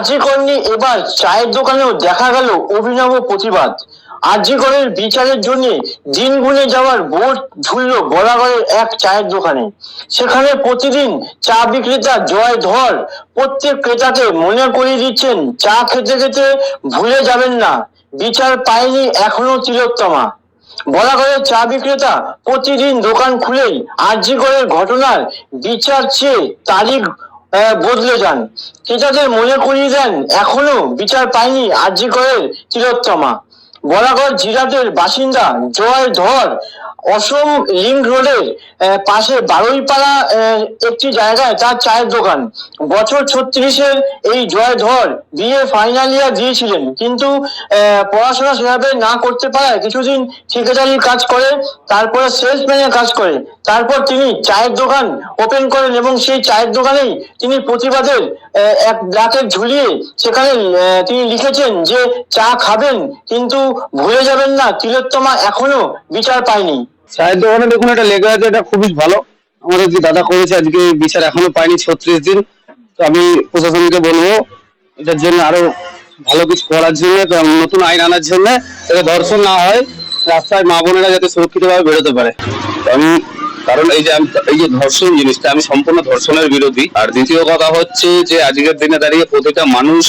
আরজি করেনি এবার চায়ের দোকানেও দেখা গেল অভিনব প্রতিবাদ। আরজি করের বিচারের জন্য দিন গুনে যাওয়ার বোর্ড ঝুলল বরাবরের এক চায়ের দোকানে। সেখানে প্রতিদিন চা বিক্রেতা জয় ধর প্রত্যেক ক্রেতাকে মনে করিয়ে দিচ্ছেন, চা খেতে খেতে ভুলে যাবেন না। বিচার পায়নি এখনও তিলোত্তমা। বলাগড়ের চা বিক্রেতা প্রতিদিন দোকান খুলেই আরজি করের ঘটনার বিচার চেয়ে তারিখ বদলে যান। ক্রেতাদের মনে করিয়ে দেন, এখনও বিচার পায়নি আরজি করের তিলোত্তমা বলাগড় জিরাটের বাসিন্দা জয় ধর, অসম লিঙ্ক রোডের পাশে বারুইপাড়া একটি জায়গায় তার চায়ের দোকান। বছর ছত্রিশের এই জয় ধর বিয়ে ফাইনাল ইয়ার দিয়েছিলেন, কিন্তু পড়াশোনা সেভাবে না করতে পারায় কিছুদিন ঠিকাদারির কাজ করে, তারপরে সেলসম্যানের কাজ করে। তারপর তিনি চায়ের দোকান ওপেন করেন এবং সেই চায়ের দোকানেই তিনি প্রতিবাদের এক ব্ল্যাকে ঝুলিয়ে সেখানে তিনি লিখেছেন যে, চা খাবেন, কিন্তু ভুলে যাবেন না, তিলোত্তমা এখনও বিচার পায়নি। চায়ের দোকানে দেখুন, এটা লেখা আছে, এটা খুবই ভালো। আমাদের যে দাদা করেছে, আজকে বিচার এখনও পায়নি ছত্রিশ দিন। তো আমি প্রশাসনকে বলব, এটার জন্য আরও ভালো কিছু করার জন্য নতুন আইন আনার জন্য, যাতে ধর্ষণ না হয়, রাস্তায় মা বোনেরা যাতে সুরক্ষিতভাবে বেরোতে পারে। আমি কারণ এই যে এই যে ধর্ষণ জিনিসটা, আমি সম্পূর্ণ ধর্ষণের বিরোধী। আর দ্বিতীয় কথা হচ্ছে যে, আজকের দিনে দাঁড়িয়ে প্রতিটা মানুষ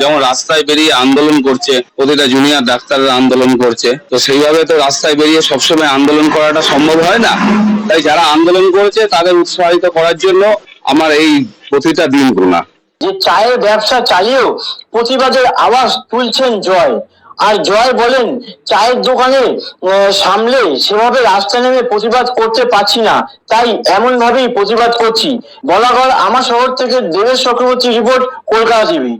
যেমন রাস্তায় বেরিয়ে আন্দোলন করছে, প্রতিটা জুনিয়র ডাক্তাররা আন্দোলন করছে, তো সেইভাবে তো রাস্তায় বেরিয়ে সবসময় আন্দোলন করাটা সম্ভব হয় না। তাই যারা আন্দোলন করেছে, তাদের উৎসাহিত করার জন্য আমার এই প্রতিটা দিন গুণা যে চায়ের ব্যবসা চালিয়েও প্রতিবাদের আওয়াজ তুলছেন জয়। আর জয় বলেন, চায়ের দোকানে সামলে সেভাবে রাস্তা নেমে প্রতিবাদ করতে পারছি না। তাই এমন ভাবেই প্রতিবাদ করছি। বলাগড় আমার শহর থেকে দেবেশ চক্রবর্তী রিপোর্ট, কলকাতা টিভি।